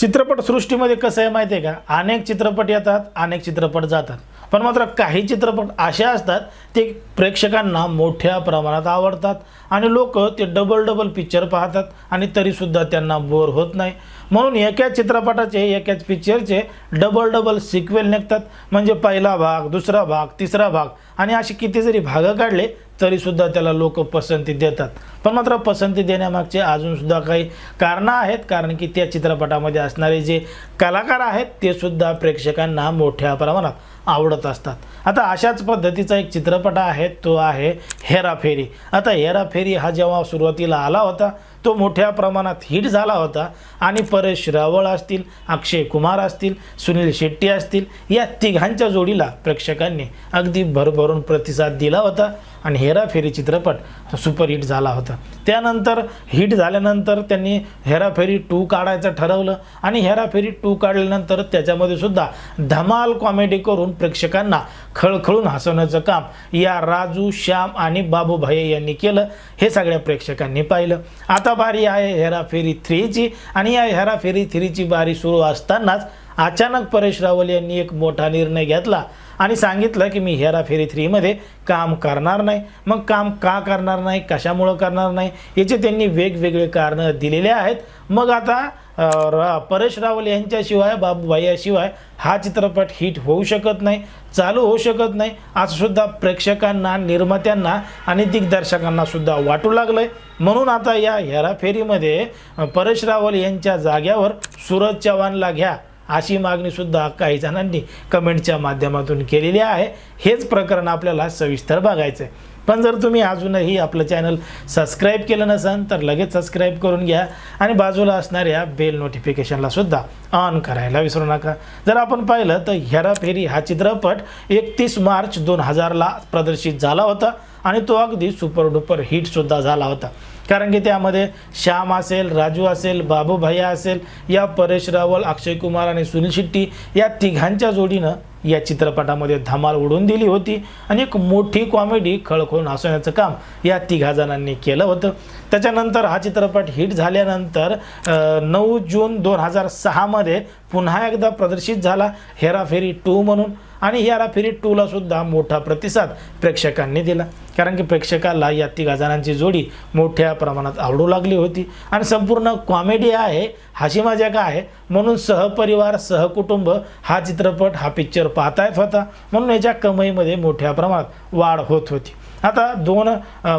चित्रपटसृष्टीमध्ये कसं आहे माहिती आहे का? अनेक चित्रपट येतात अनेक चित्रपट जातात. पण मात्र काही चित्रपट असे असतात ते प्रेक्षकांना मोठ्या प्रमाणात आवडतात आणि लोक ते डबल डबल पिक्चर पाहतात आणि तरीसुद्धा त्यांना बोर होत नाही. म्हणून एकाच चित्रपटाचे एकाच पिक्चरचे डबल डबल सिक्वेल निघतात. म्हणजे पहिला भाग दुसरा भाग तिसरा भाग आणि असे किती जरी भागं काढले तरीसुद्धा त्याला लोक पसंती देतात. पण मात्र पसंती देण्यामागचे अजूनसुद्धा काही कारणं आहेत. कारण की त्या चित्रपटामध्ये असणारे जे कलाकार आहेत ते सुद्धा प्रेक्षकांना मोठ्या प्रमाणात आवडत असतात. आता अशाच पद्धतीचा एक चित्रपट आहे तो आहे हेराफेरी आता हेराफेरी हा जेव्हा सुरुवातीला आला होता तो मोठ्या प्रमाणात हिट झाला होता आणि परेश रावळ असतील अक्षय कुमार असतील सुनील शेट्टी असतील या तिघांच्या जोडीला प्रेक्षकांनी अगदी भरभरून प्रतिसाद दिला होता. आणि हेराफेरी चित्रपट सुपरहिट झाला होता. त्यानंतर हिट झाल्यानंतर त्यांनी हेराफेरी टू काढायचं ठरवलं आणि हेराफेरी टू काढल्यानंतर त्याच्यामध्ये सुद्धा धमाल कॉमेडी करून प्रेक्षकांना खळखळून हसवण्याचं काम या राजू श्याम आणि बाबूभाई यांनी केलं. हे सगळ्या प्रेक्षकांनी पाहिलं. आता बारी आहे हेराफेरी थ्रीची आणि या हेराफेरी थ्रीची बारी सुरू असतानाच अचानक परेश रावल यांनी एक मोठा निर्णय घेतला. आणि सांगितलं की मी हेराफेरी थ्रीमध्ये काम करणार नाही. मग काम का करणार नाही? कशामुळं करणार नाही? याचे त्यांनी वेगवेगळे कारणं दिलेले आहेत. मग आता रा परेश रावल यांच्याशिवाय बाबूभाईयाशिवाय हा चित्रपट हिट होऊ शकत नाही चालू होऊ शकत नाही. आजसुद्धा प्रेक्षकांना निर्मात्यांना आणि दिग्दर्शकांना सुद्धा वाटू लागलं आहे म्हणून आता या हेराफेरीमध्ये परेश रावल यांच्या जाग्यावर सूरज चव्हाणला घ्या. अशी मागणीसुद्धा काही जणांनी कमेंटच्या माध्यमातून केलेली आहे. हेच प्रकरण आपल्याला सविस्तर बघायचं आहे पण जर तुम्ही अजूनही आपलं चॅनल सबस्क्राईब केलं नसाल तर लगेच सबस्क्राईब करून घ्या आणि बाजूला असणाऱ्या बेल नोटिफिकेशनला सुद्धा ऑन करायला विसरू नका. जर आपण पाहिलं तर हेराफेरी हा चित्रपट एकतीस मार्च दोन हजारला प्रदर्शित झाला होता आणि तो अगदी सुपर डुपर हिटसुद्धा झाला होता. कारण की त्यामध्ये श्याम असेल राजू असेल बाबू भैया असेल या परेश रावल अक्षय कुमार आणि सुनील शेट्टी या तिघांच्या जोडीनं या चित्रपटामध्ये धमाल उडून दिली होती. आणि एक मोठी कॉमेडी खळखळून हसवण्याचं काम या तिघा जणांनी केलं होतं. त्याच्यानंतर हा चित्रपट हिट झाल्यानंतर नऊ जून दोन हजार सहामध्ये पुन्हा एकदा प्रदर्शित झाला. हेराफेरी टू म्हणून. आणि हेराफेरी टूला सुद्धा मोठा प्रतिसाद प्रेक्षकांनी दिला. कारण की प्रेक्षकाला या तिघा जणांची जोडी मोठ्या प्रमाणात आवडू लागली होती. आणि संपूर्ण कॉमेडी आहे हाशी माझ्या का आहे. म्हणून सहपरिवार सहकुटुंब हा चित्रपट हा पिक्चर पाहता येत होता. म्हणून याच्या कमाईमध्ये मोठ्या प्रमाणात वाढ होत होती. आता दोन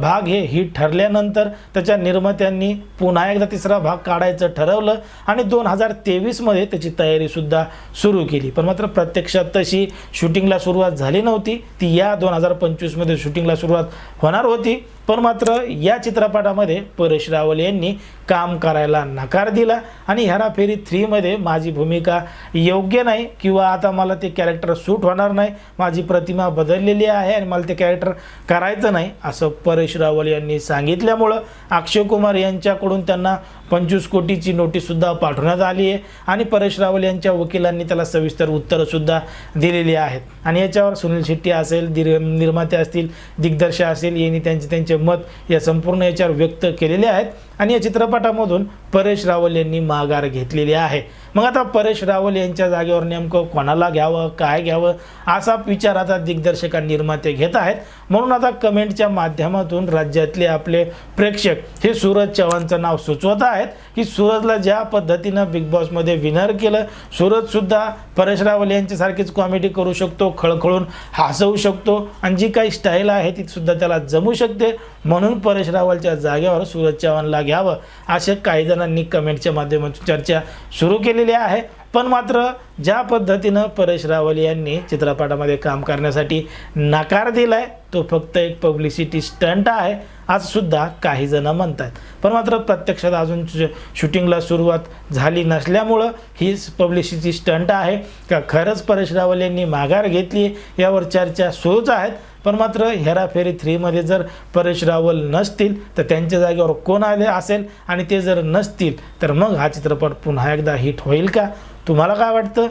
भाग हे हिट ठरल्यानंतर त्याच्या निर्मात्यांनी पुन्हा एकदा तिसरा भाग काढायचं ठरवलं आणि दोन हजार तेवीसमध्ये त्याची तयारीसुद्धा सुरू केली. पण मात्र प्रत्यक्षात तशी शूटिंगला सुरुवात झाली नव्हती. ती या दोन हजार पंचवीसमध्ये शूटिंगला सुरुवात होणार होती. पण मात्र या चित्रपटामध्ये परेश रावल यांनी काम करायला नकार दिला आणि हेराफेरी थ्रीमध्ये माझी भूमिका योग्य नाही किंवा आता मला ते कॅरेक्टर सूट होणार नाही माझी प्रतिमा बदललेली आहे आणि मला ते कॅरेक्टर करायचं नाही असं परेश रावल यांनी सांगितल्यामुळं अक्षय कुमार यांच्याकडून त्यांना पंचवीस कोटीची नोटीससुद्धा पाठवण्यात आली आहे. आणि परेश रावल यांच्या वकिलांनी त्याला सविस्तर उत्तरंसुद्धा दिलेली आहेत. आणि याच्यावर सुनील शेट्टी असेल दिर निर्माते असतील दिग्दर्शक असेल यांनी त्यांचे त्यांचे मत या संपूर्ण याच्यावर व्यक्त केलेले आहेत. आणि या चित्रपटामधून परेश रावल यांनी माघार घेतलेली आहे. मग आता परेश रावल यांच्या जागेवर नेमकं कोणाला घ्यावं काय घ्यावं असा विचार आता दिग्दर्शक आणि निर्माते घेत आहेत. म्हणून आता कमेंटच्या माध्यमातून राज्यातले आपले प्रेक्षक हे सूरज चव्हाणचं नाव सुचवत आहेत की सूरजला ज्या पद्धतीनं बिग बॉसमध्ये विनर केलं सूरजसुद्धा परेश रावल यांच्यासारखीच कॉमेडी करू शकतो खळखळून हसवू शकतो आणि जी काही स्टाईल आहे ती सुद्धा त्याला जमू शकते. म्हणून परेश रावलच्या जागेवर सूरज चव्हाणला घ्यावं असे काही जणांनी कमेंटच्या माध्यमातून चर्चा सुरू केली. केलेली आहे. पण मात्र ज्या पद्धतीनं परेश रावल यांनी चित्रपटामध्ये काम करण्यासाठी नकार दिलाय तो फक्त एक पब्लिसिटी स्टंट आहे आज सुद्धा काही जण आहेत पण मात्र प्रत्यक्षात अजून शूटिंगला सुरुवात झाली नसल्यामुळं ही पब्लिसिटी स्टंट आहे. का खरंच परेश रावल यांनी माघार घेतली यावर चर्चा सुरूच आहेत. पण मात्र हेराफेरी थ्रीमध्ये जर परेश रावल नसतील तर त्यांच्या जागेवर कोण आले असेल? आणि ते जर नसतील तर मग हा चित्रपट पुन्हा एकदा हिट होईल का? तुम्हाला काय वाटतं?